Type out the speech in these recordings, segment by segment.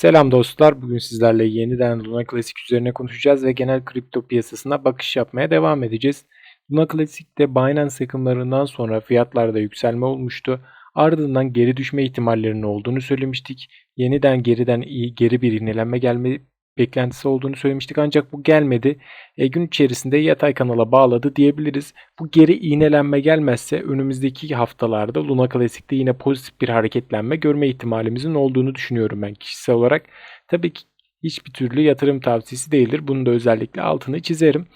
Selam dostlar. Bugün sizlerle yeniden Luna Classic üzerine konuşacağız ve genel kripto piyasasına bakış yapmaya devam edeceğiz. Luna Classic'te Binance yakınlarından sonra fiyatlarda yükselme olmuştu. Ardından geri düşme ihtimallerinin olduğunu söylemiştik. Yeniden geriden iyi geri bir yenilenme gelme beklentisi olduğunu söylemiştik ancak bu gelmedi. E, gün içerisinde yatay kanala bağladı diyebiliriz. Bu geri iğnelenme gelmezse önümüzdeki haftalarda Luna Classic'te yine pozitif bir hareketlenme görme ihtimalimizin olduğunu düşünüyorum ben kişisel olarak. Tabii ki hiçbir türlü yatırım tavsiyesi değildir. Bunu da özellikle altını çizerim.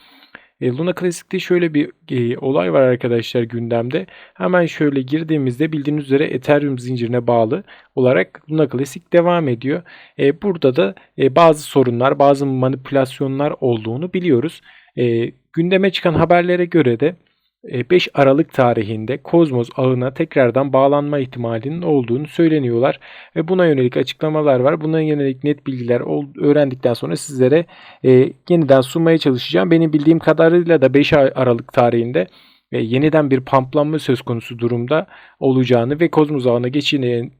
E, Luna Classic'te şöyle bir e, olay var arkadaşlar gündemde. Hemen şöyle girdiğimizde bildiğiniz üzere Ethereum zincirine bağlı olarak Luna Classic devam ediyor. E, burada da e, bazı sorunlar, bazı manipülasyonlar olduğunu biliyoruz. E, gündeme çıkan haberlere göre de 5 e, Aralık tarihinde Kozmos ağına tekrardan bağlanma ihtimalinin olduğunu söyleniyorlar ve buna yönelik açıklamalar var. Buna yönelik net bilgiler öğrendikten sonra sizlere e, yeniden sunmaya çalışacağım. Benim bildiğim kadarıyla da 5 Aralık tarihinde ve yeniden bir pamplanma söz konusu durumda olacağını ve kozmos ağına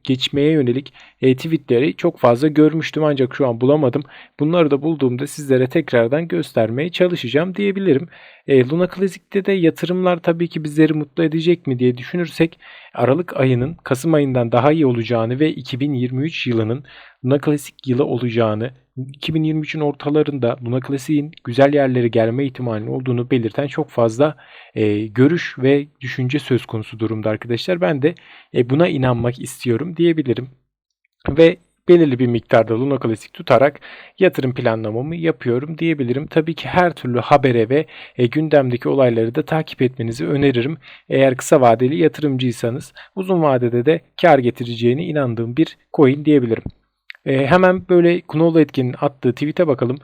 geçmeye yönelik e, tweetleri çok fazla görmüştüm ancak şu an bulamadım. Bunları da bulduğumda sizlere tekrardan göstermeye çalışacağım diyebilirim. E, Luna Classic'te de yatırımlar tabii ki bizleri mutlu edecek mi diye düşünürsek Aralık ayının Kasım ayından daha iyi olacağını ve 2023 yılının Luna Classic yılı olacağını 2023'ün ortalarında Luna Classic'in güzel yerlere gelme ihtimalinin olduğunu belirten çok fazla e, görüş ve düşünce söz konusu durumda arkadaşlar. Ben de e, buna inanmak istiyorum diyebilirim. Ve belirli bir miktarda Luna Classic tutarak yatırım planlamamı yapıyorum diyebilirim. Tabii ki her türlü habere ve e, gündemdeki olayları da takip etmenizi öneririm. Eğer kısa vadeli yatırımcıysanız uzun vadede de kar getireceğine inandığım bir coin diyebilirim. E, hemen böyle Knoll Etkin'in attığı tweet'e bakalım.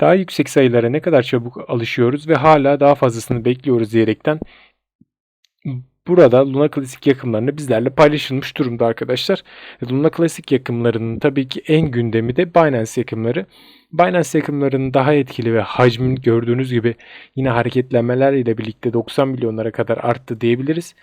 Daha yüksek sayılara ne kadar çabuk alışıyoruz ve hala daha fazlasını bekliyoruz diyerekten burada Luna Classic yakımlarını bizlerle paylaşılmış durumda arkadaşlar. Luna Classic yakımlarının tabii ki en gündemi de Binance yakımları. Binance yakımlarının daha etkili ve hacmin gördüğünüz gibi yine hareketlenmeler ile birlikte 90 milyonlara kadar arttı diyebiliriz.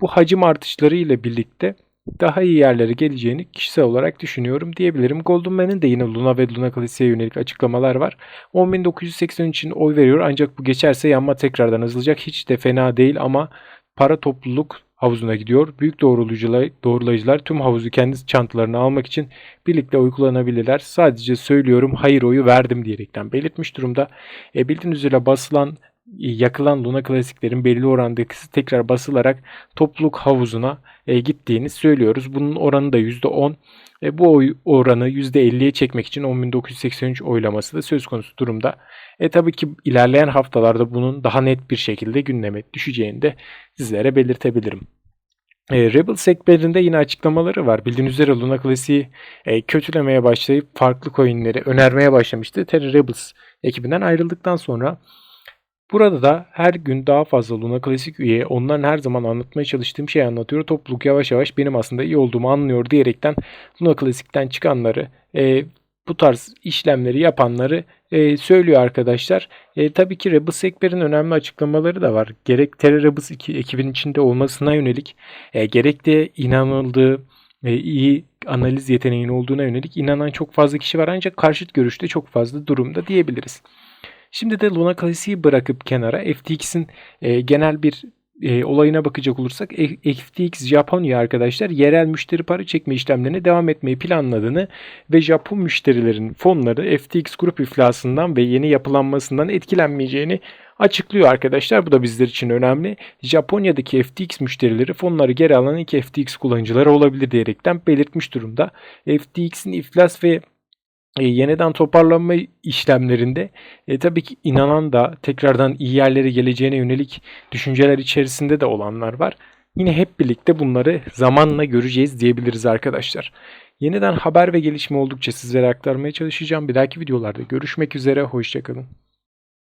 Bu hacim artışları ile birlikte daha iyi yerlere geleceğini kişisel olarak düşünüyorum diyebilirim. Goldman'ın de yine Luna ve Luna Classic'e yönelik açıklamalar var. 10.980 için oy veriyor ancak bu geçerse yanma tekrardan azalacak. Hiç de fena değil ama para topluluk havuzuna gidiyor. Büyük doğrulayıcılar, doğrulayıcılar tüm havuzu kendi çantalarına almak için birlikte oy kullanabilirler. Sadece söylüyorum hayır oyu verdim diyerekten belirtmiş durumda. E, bildiğiniz üzere basılan yakılan Luna klasiklerin belli orandaki tekrar basılarak topluluk havuzuna e, gittiğini söylüyoruz. Bunun oranı da %10. E, bu oy oranı %50'ye çekmek için 10.983 oylaması da söz konusu durumda. E tabii ki ilerleyen haftalarda bunun daha net bir şekilde gündeme düşeceğini de sizlere belirtebilirim. E, Rebel sekmlerinde yine açıklamaları var. Bildiğiniz üzere Luna Classic'i e, kötülemeye başlayıp farklı coinleri önermeye başlamıştı. Terra Rebels ekibinden ayrıldıktan sonra Burada da her gün daha fazla Luna Klasik üye onların her zaman anlatmaya çalıştığım şeyi anlatıyor. Topluluk yavaş yavaş benim aslında iyi olduğumu anlıyor diyerekten Luna Klasik'ten çıkanları e, bu tarz işlemleri yapanları e, söylüyor arkadaşlar. E, tabii ki Rebus Ekber'in önemli açıklamaları da var. Gerek Terra Rebus ekibin içinde olmasına yönelik e, gerek de inanıldığı e, iyi analiz yeteneğinin olduğuna yönelik inanan çok fazla kişi var ancak karşıt görüşte çok fazla durumda diyebiliriz. Şimdi de Luna Classic'i bırakıp kenara FTX'in e, genel bir e, olayına bakacak olursak FTX Japonya arkadaşlar yerel müşteri para çekme işlemlerine devam etmeyi planladığını ve Japon müşterilerin fonları FTX grup iflasından ve yeni yapılanmasından etkilenmeyeceğini açıklıyor arkadaşlar. Bu da bizler için önemli. Japonya'daki FTX müşterileri fonları geri alan ilk FTX kullanıcıları olabilir diyerekten belirtmiş durumda. FTX'in iflas ve e, yeniden toparlanma işlemlerinde e, tabii ki inanan da tekrardan iyi yerlere geleceğine yönelik düşünceler içerisinde de olanlar var. Yine hep birlikte bunları zamanla göreceğiz diyebiliriz arkadaşlar. Yeniden haber ve gelişme oldukça sizlere aktarmaya çalışacağım. Bir dahaki videolarda görüşmek üzere. Hoşçakalın.